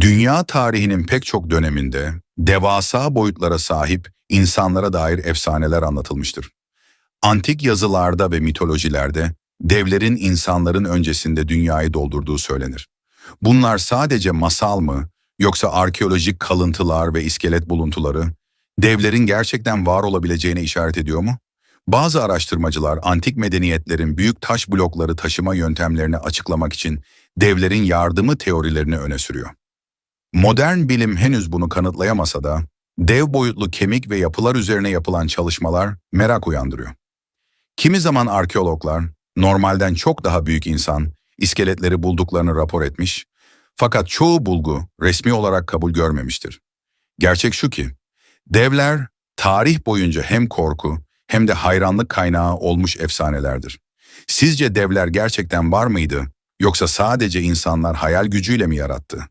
Dünya tarihinin pek çok döneminde devasa boyutlara sahip insanlara dair efsaneler anlatılmıştır. Antik yazılarda ve mitolojilerde devlerin insanların öncesinde dünyayı doldurduğu söylenir. Bunlar sadece masal mı yoksa arkeolojik kalıntılar ve iskelet buluntuları devlerin gerçekten var olabileceğine işaret ediyor mu? Bazı araştırmacılar antik medeniyetlerin büyük taş blokları taşıma yöntemlerini açıklamak için devlerin yardımı teorilerini öne sürüyor. Modern bilim henüz bunu kanıtlayamasa da dev boyutlu kemik ve yapılar üzerine yapılan çalışmalar merak uyandırıyor. Kimi zaman arkeologlar normalden çok daha büyük insan iskeletleri bulduklarını rapor etmiş fakat çoğu bulgu resmi olarak kabul görmemiştir. Gerçek şu ki devler tarih boyunca hem korku hem de hayranlık kaynağı olmuş efsanelerdir. Sizce devler gerçekten var mıydı yoksa sadece insanlar hayal gücüyle mi yarattı?